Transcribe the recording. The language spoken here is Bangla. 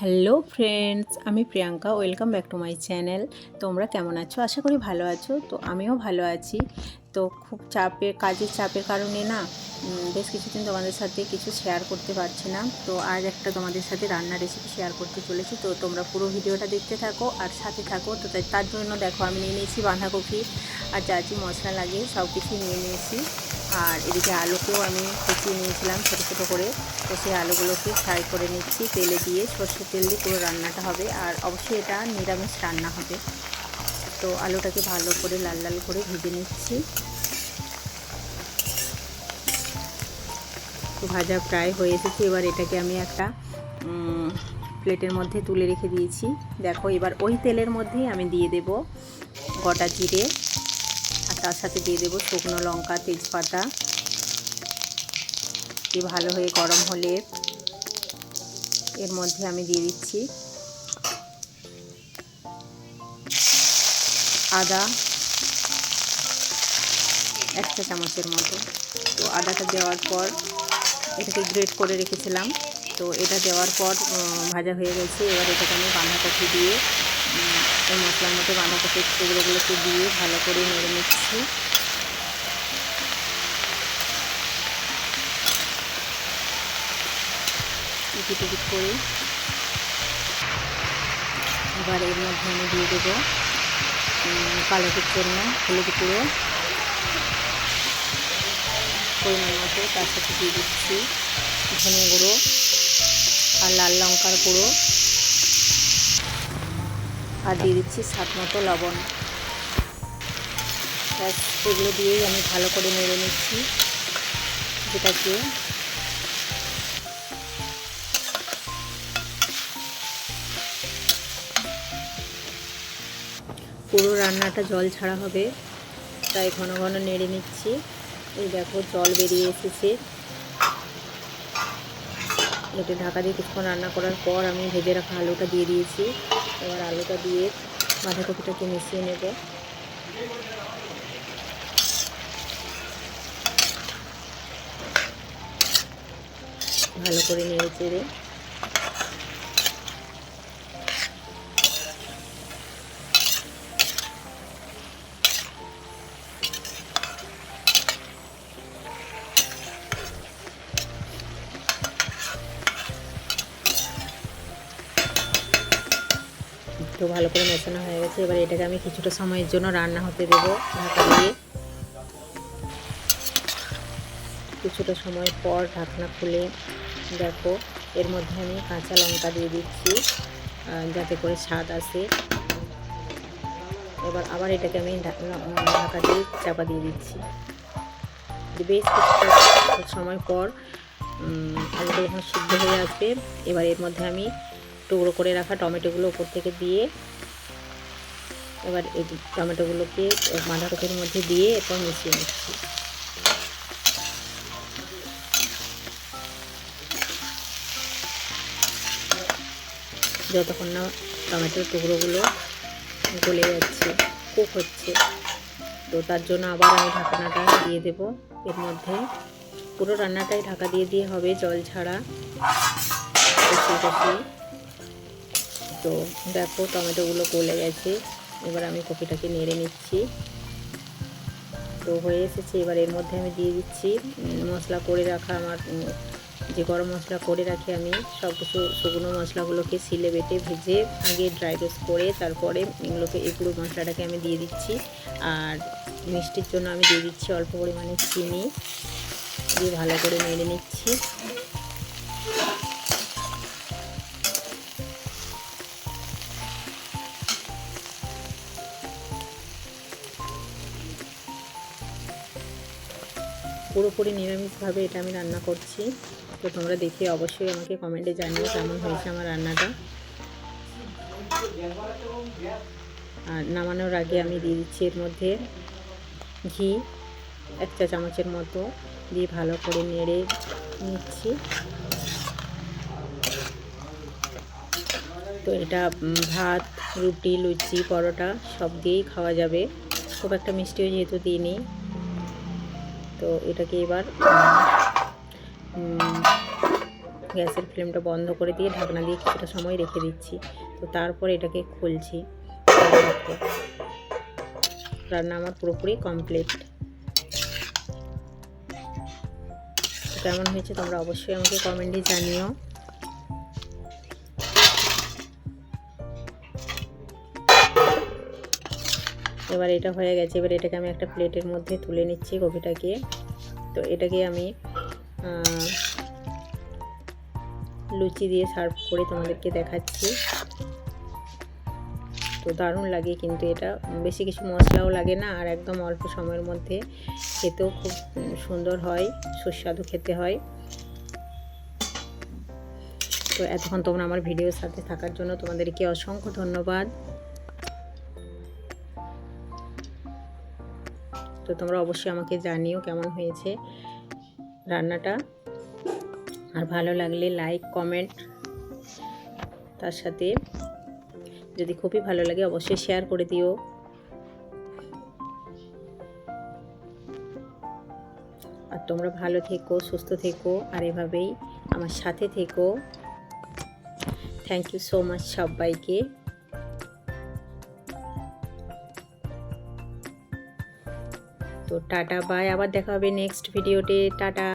হ্যালো ফ্রেন্ডস, আমি Priyanka, welcome back to my channel. তোমরা কেমন আছো? আশা করি ভালো আছো। তো আমিও ভালো আছি। তো খুব চাপের কাজের চাপের কারণে না বেশ কিছুদিন তোমাদের সাথে কিছু শেয়ার করতে পারছি না। তো আজ একটা তোমাদের সাথে রান্নার রেসিপি শেয়ার করতে চলেছি। তো তোমরা পুরো ভিডিওটা দেখতে থাকো আর সাথে থাকো। তো তার জন্য দেখো আমি নিয়ে নিয়েছি বাঁধাকপি আর যা যা মশলা লাগে সব কিছুই নিয়ে নিয়েছি। আর এদিকে আলুকেও আমি কুচিয়ে নিয়েছিলাম ছোটো ছোটো করে। তো সেই আলুগুলোকে ফ্রাই করে নিচ্ছি তেলে দিয়ে। সর্ষের তেল দিয়ে পুরো রান্নাটা হবে। আর অবশ্যই এটা নিরামিষ রান্না হবে। তো আলুটাকে ভালো করে লাল লাল করে ভেজে নিচ্ছি। ভাজা প্রায় হয়ে এসেছে। এবার এটাকে আমি একটা প্লেটের মধ্যে তুলে রেখে দিয়েছি। দেখো, এবার ওই তেলের মধ্যেই আমি দিয়ে দেব গোটা জিরে। তার সাথে দিয়ে দেবো শুকনো লঙ্কা, তেজপাতা। দিয়ে ভালো হয়ে গরম হলে এর মধ্যে আমি দিয়ে দিচ্ছি আদা একটা চামচের মতো। তো আদাটা দেওয়ার পর এটাকে গ্রেট করে রেখেছিলাম। তো এটা দেওয়ার পর ভাজা হয়ে গেছে। এবার এটাকে আমি বাঁধাকপি দিয়ে এই মশলার মধ্যে বাঁধাকপির টুকরোগুলোকে দিয়ে ভালো করে নেড়ে নিচ্ছি। টিকি টিকি করে। এবার এর মধ্যে আমি দিয়ে দেবো কালারের জন্য হলুদ গুঁড়ো। পরিমাণ মতো তার সাথে দিয়ে দিচ্ছি ধনে গুঁড়ো আর লাল লঙ্কার গুঁড়ো। আর দিয়ে দিচ্ছি স্বাদ মতো লবণ। ব্যাস, এগুলো দিয়েই আমি ভালো করে নেড়ে নিচ্ছি। যেটাকে পুরো রান্নাটা জল ছাড়া হবে, তাই ঘন ঘন নেড়ে নিচ্ছি। এই দেখো, জল বেরিয়ে এসেছে। এটা ঢাকা দিয়ে কিছুক্ষণ রান্না করার পর আমি ভেজে রাখা আলুটা দিয়ে দিয়েছি। এবার আলুটা দিয়ে বাঁধাকপিটাকে মিশিয়ে নেব। ভালো করে নিয়ে চেড়ে ভালো করে মেশানো হয়ে গেছে। এবার এটাকে আমি কিছুটা সময়ের জন্য রান্না হতে দেবো ঢাকা দিয়ে। কিছুটা সময় পর ঢাকনা খুলে দেখো, এর মধ্যে আমি কাঁচা লঙ্কা দিয়ে দিচ্ছি যাতে করে স্বাদ আসে। এবার আবার এটাকে আমি ঢাকা দিয়ে চাপা দিয়ে দিচ্ছি। বেশ কিছুটা সময় পর আলুটা যখন সিদ্ধ হয়ে আসবে, এবার এর মধ্যে আমি টুকরো করে রাখা টমেটোগুলো উপর থেকে দিয়ে এবার এই টমেটোগুলোকে বাঁধাকপির মধ্যে দিয়ে এরপর মিশিয়ে নিচ্ছি। যতক্ষণ না টমেটোর টুকরোগুলো গলে যাচ্ছে, কুক হচ্ছে, তো তার জন্য আবার আমি ঢাকনাটা দিয়ে দেব। এর মধ্যে পুরো রান্নাটাই ঢাকা দিয়ে দিয়ে হবে জল ছাড়া। কষিয়ে কষিয়ে তো দেখো টমেটোগুলো গলে গেছে। এবার আমি কপিটাকে নেড়ে নিচ্ছি। তো হয়ে এসেছে। এবার এর মধ্যে আমি দিয়ে দিচ্ছি মশলা করে রাখা আমার যে গরম মশলা করে রাখি আমি, সব কিছু শুকনো মশলাগুলোকে সিলে বেটে ভেজে আগে ড্রাই রোস্ট করে তারপরে এগুলোকে পুরো মশলাটাকে আমি দিয়ে দিচ্ছি। আর মিষ্টির জন্য আমি দিয়ে দিচ্ছি অল্প পরিমাণে চিনি। দিয়ে ভালো করে নেড়ে নিচ্ছি। পুরোপুরি নিরামিষভাবে এটা আমি রান্না করছি। তো তোমরা দেখে অবশ্যই আমাকে কমেন্টে জানিও কেমন হয়েছে আমার রান্নাটা। আর নামানোর আগে আমি দিয়ে দিচ্ছি এর মধ্যে ঘি, এক চা চামচের মতো দিয়ে ভালো করে নেড়ে নিচ্ছি। তো এটা ভাত, রুটি, লুচি, পরোটা সব দিয়েই খাওয়া যাবে। খুব একটা মিষ্টিও যেহেতু দিইনি। তো এটাকে এবার গ্যাসের ফ্লেমটা বন্ধ করে দিয়ে ঢাকনা দিয়ে কিছুটা সময় রেখে দিচ্ছি। তো তারপর এটাকে খুলছি। রান্না আমার পুরোপুরি কমপ্লিট। কেমন হয়েছে তোমরা অবশ্যই আমাকে কমেন্টে জানিও। এবার এটা হয়ে গেছে। এবার এটাকে আমি একটা প্লেটের মধ্যে তুলে নিচ্ছি কপিটাকে। তো এটাকে আমি লুচি দিয়ে সার্ভ করে তোমাদেরকে দেখাচ্ছি। তো দারুণ লাগে কিন্তু এটা। বেশি কিছু মশলাও লাগে না আর একদম অল্প সময়ের মধ্যে খেতেও খুব সুন্দর হয়, সুস্বাদু খেতে হয়। তো এতক্ষণ তোমরা আমার ভিডিওর সাথে থাকার জন্য তোমাদেরকে অসংখ্য ধন্যবাদ। তো তোমরা অবশ্যই আমাকে জানিও কেমন হয়েছে রান্নাটা। আর ভালো লাগলে লাইক কমেন্ট তার সাথে। যদি খুবই ভালো লাগে অবশ্যই শেয়ার করে দিও। আর তোমরা ভালো থেকো, সুস্থ থেকো, আর এভাবেই আমার সাথে থেকো। থ্যাংক ইউ সো মাচ সবাইকে। তো টাটা বাই আবার দেখা হবে নেক্সট ভিডিওতে টাটা।